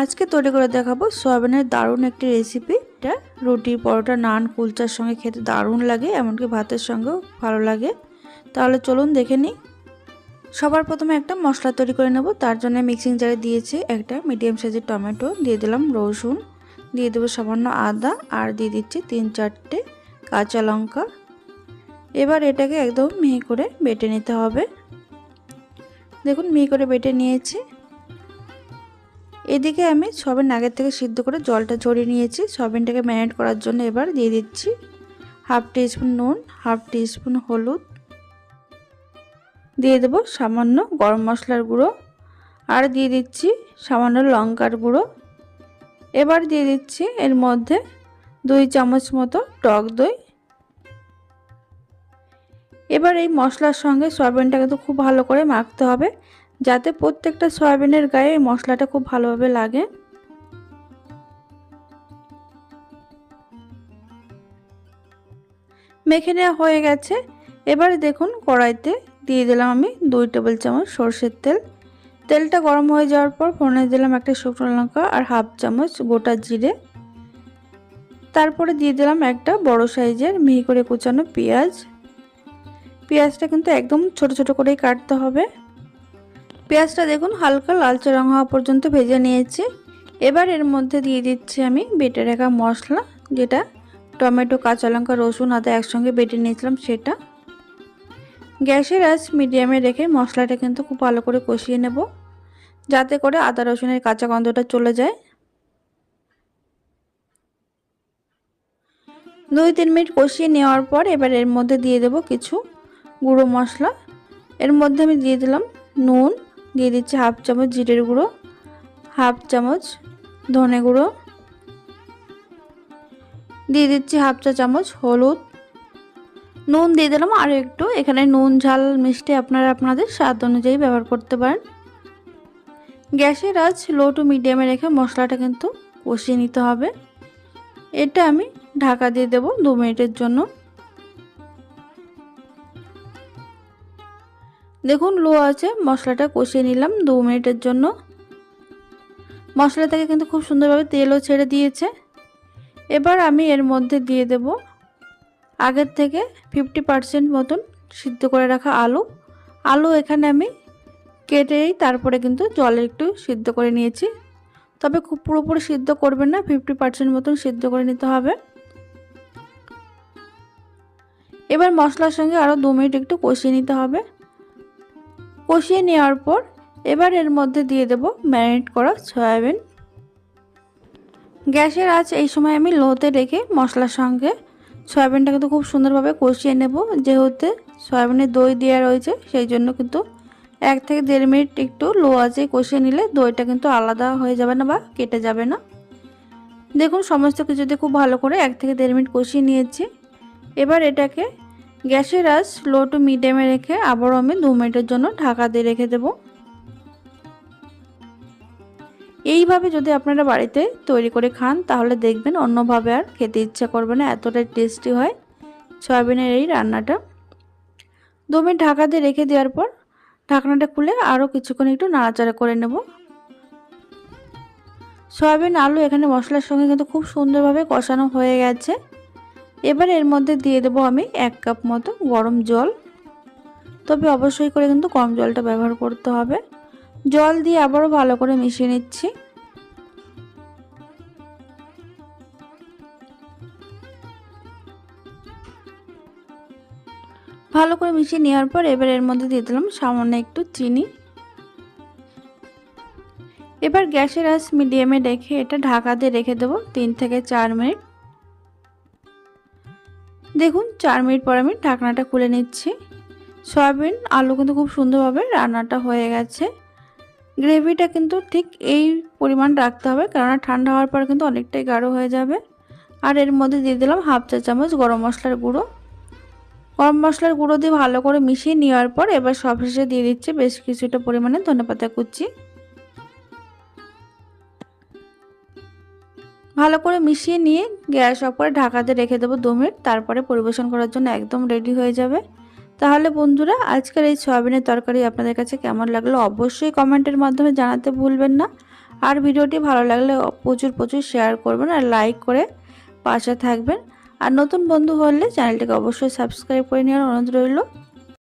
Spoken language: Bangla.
আজকে তৈরি করে দেখাবো সয়াবিনের দারুণ একটি রেসিপি এটা রুটি, পরোটা, নান, কুলচার সঙ্গে খেতে দারুণ লাগে, এমনকি ভাতের সঙ্গেও ভালো লাগে। তাহলে চলুন দেখে নিই। সবার প্রথমে একটা মশলা তৈরি করে নেব, তার জন্য মিক্সিং জারে দিয়েছি একটা মিডিয়াম সাইজের টমেটো, দিয়ে দিলাম রসুন। দিয়ে দেবো সামান্য আদা, আর দিয়ে দিচ্ছি তিন চারটে কাঁচা লঙ্কা। এবার এটাকে একদম মিহি করে বেটে নিতে হবে। দেখুন মিহি করে বেটে নিয়েছি। এদিকে আমি সবিন আগের থেকে সিদ্ধ করে জলটা ঝরিয়ে নিয়েছি। সবিনটাকে ম্যারিনেট করার জন্য এবার দিয়ে দিচ্ছি হাফ স্পুন নুন, হাফ স্পুন হলুদ। দিয়ে দেবো সামান্য গরম মশলার গুঁড়ো আর দিয়ে দিচ্ছি সামান্য লঙ্কার গুঁড়ো। এবার দিয়ে দিচ্ছি এর মধ্যে দুই চামচ মতো টক দই। এবার এই মশলার সঙ্গে সয়াবিনটাকে তো খুব ভালো করে মাখতে হবে। যাতে প্রত্যেকটা সয়াবিনের গায়ে এই মশলাটা খুব ভালোভাবে লাগে। মেখে নেওয়া হয়ে গেছে। এবার দেখুন, কড়াইতে দিয়ে দিলাম আমি দুই টেবিল চামচ সর্ষের তেল। তেলটা গরম হয়ে যাওয়ার পর ফোড়নে দিলাম একটা শুকনো লঙ্কা আর হাফ চামচ গোটা জিরে। তারপরে দিয়ে দিলাম একটা বড় সাইজের মিহি করে কুচানো পেঁয়াজ। পেঁয়াজটা কিন্তু একদম ছোট ছোট করেই কাটতে হবে। পেঁয়াজটা দেখুন, হালকা লালচে রং হওয়া পর্যন্ত ভেজে নিয়েছি। এবার এর মধ্যে দিয়ে দিচ্ছি আমি বেটে রাখা মশলা, যেটা টমেটো, কাঁচা লঙ্কা, রসুন আদা একসঙ্গে বেটে নিয়েছিলাম সেটা। গ্যাসের আঁচ মিডিয়ামে রেখে মশলাটা কিন্তু খুব ভালো করে কষিয়ে নেব, যাতে করে আদা রসুনের কাঁচা গন্ধটা চলে যায়। দুই তিন মিনিট কষিয়ে নেওয়ার পর এবার এর মধ্যে দিয়ে দেব কিছু গুঁড়ো মশলা। এর মধ্যে আমি দিয়ে দিলাম নুন দিয়ে দিচ্ছি হাফ চামচ জিরের গুঁড়ো, হাফ চামচ ধনে গুঁড়ো, দিয়ে দিচ্ছি হাফ চা চামচ হলুদ, নুন দিয়ে দিলাম আরও একটু এখানে নুন, ঝাল, মিষ্টি আপনারা আপনাদের স্বাদ অনুযায়ী ব্যবহার করতে পারেন। গ্যাসের আজ লো টু মিডিয়ামে রেখে মশলাটা কিন্তু কষিয়ে নিতে হবে। এটা আমি ঢাকা দিয়ে দেব দু মিনিটের জন্য। দেখুন, লো আছে, মশলাটা কষিয়ে নিলাম দু মিনিটের জন্য। মশলা থেকে কিন্তু খুব সুন্দরভাবে তেলও ছেড়ে দিয়েছে। এবার আমি এর মধ্যে দিয়ে দেব আগের থেকে ফিফটি পারসেন্ট মতন সিদ্ধ করে রাখা আলু। আলু এখানে আমি কেটেই তারপরে কিন্তু জলে একটু সিদ্ধ করে নিয়েছি। তবে খুব পুরোপুরি সিদ্ধ করবেন না ফিফটি পারসেন্ট মতন সিদ্ধ করে নিতে হবে। এবার মশলার সঙ্গে আরও দু মিনিট একটু কষিয়ে নিতে হবে। কষিয়ে নেওয়ার পর এবার এর মধ্যে দিয়ে দেব ম্যারিনেট করা সয়াবিন। গ্যাসের আঁচ এই সময় আমি লোতে রেখে মশলার সঙ্গে সয়াবিনটা কিন্তু খুব সুন্দরভাবে কষিয়ে নেব। যেহেতু সয়াবিনের দই দেওয়া রয়েছে, সেই জন্য কিন্তু এক থেকে দেড় মিনিট একটু লো আঁচে কষিয়ে নিলে দইটা কিন্তু আলাদা হয়ে যাবে না বা কেটে যাবে না। দেখুন, সমস্ত কিছু দিয়ে খুব ভালো করে এক থেকে দেড় মিনিট কষিয়ে নিয়েছি। এবার এটাকে গ্যাসের আঁচ লো টু মিডিয়ামে রেখে আবারও আমি দু মিনিটের জন্য ঢাকা দিয়ে রেখে দেব। এইভাবে যদি আপনারা বাড়িতে তৈরি করে খান, তাহলে দেখবেন অন্যভাবে আর খেতে ইচ্ছা করবে না, এতটাই টেস্টি হয় সয়াবিনের এই রান্নাটা। দু মিনিট ঢাকা দিয়ে রেখে দেওয়ার পর ঢাকনাটা খুলে আরও কিছুক্ষণ একটু নাড়াচাড়া করে নেব। সয়াবিন, আলু এখানে মশলার সঙ্গে কিন্তু খুব সুন্দরভাবে কষানো হয়ে গেছে। এবার এর মধ্যে দিয়ে দেবো আমি এক কাপ মতো গরম জল। তবে অবশ্যই করে কিন্তু কম জলটা ব্যবহার করতে হবে। জল দিয়ে আবারও ভালো করে মিশিয়ে নিচ্ছি। ভালো করে মিশিয়ে নেওয়ার পর এবার এর মধ্যে দিয়ে দিলাম সামান্য একটু চিনি। এবার গ্যাসের আঁচ মিডিয়ামে রেখে এটা ঢাকা দিয়ে রেখে দেবো তিন থেকে চার মিনিট। দেখুন, চার মিনিট পর আমি ঢাকনাটা খুলে নিচ্ছি। সয়াবিন, আলু কিন্তু খুব সুন্দরভাবে রান্নাটা হয়ে গেছে। গ্রেভিটা কিন্তু ঠিক এই পরিমাণ রাখতে হবে, কেননা ঠান্ডা হওয়ার পর কিন্তু অনেকটাই গাঢ় হয়ে যাবে। আর এর মধ্যে দিয়ে দিলাম হাফ চা চামচ গরম মশলার গুঁড়ো। গরম মশলার গুঁড়ো দিয়ে ভালো করে মিশিয়ে নেওয়ার পর এবার সবশেষে দিয়ে দিচ্ছে বেশ কিছুটা পরিমাণে ধনেপাতা কুচি। ভালো করে মিশিয়ে নিয়ে গ্যাস অফ করে ঢাকাতে রেখে দেবো দু মিনিট, তারপরে পরিবেশন করার জন্য একদম রেডি হয়ে যাবে। তাহলে বন্ধুরা, আজকের এই সয়াবিনের তরকারি আপনাদের কাছে কেমন লাগল অবশ্যই কমেন্টের মাধ্যমে জানাতে ভুলবেন না। আর ভিডিওটি ভালো লাগলে প্রচুর প্রচুর শেয়ার করবেন আর লাইক করে পাশে থাকবেন। আর নতুন বন্ধু হলে চ্যানেলটিকে অবশ্যই সাবস্ক্রাইব করে নেওয়ার অনুরোধ রইল।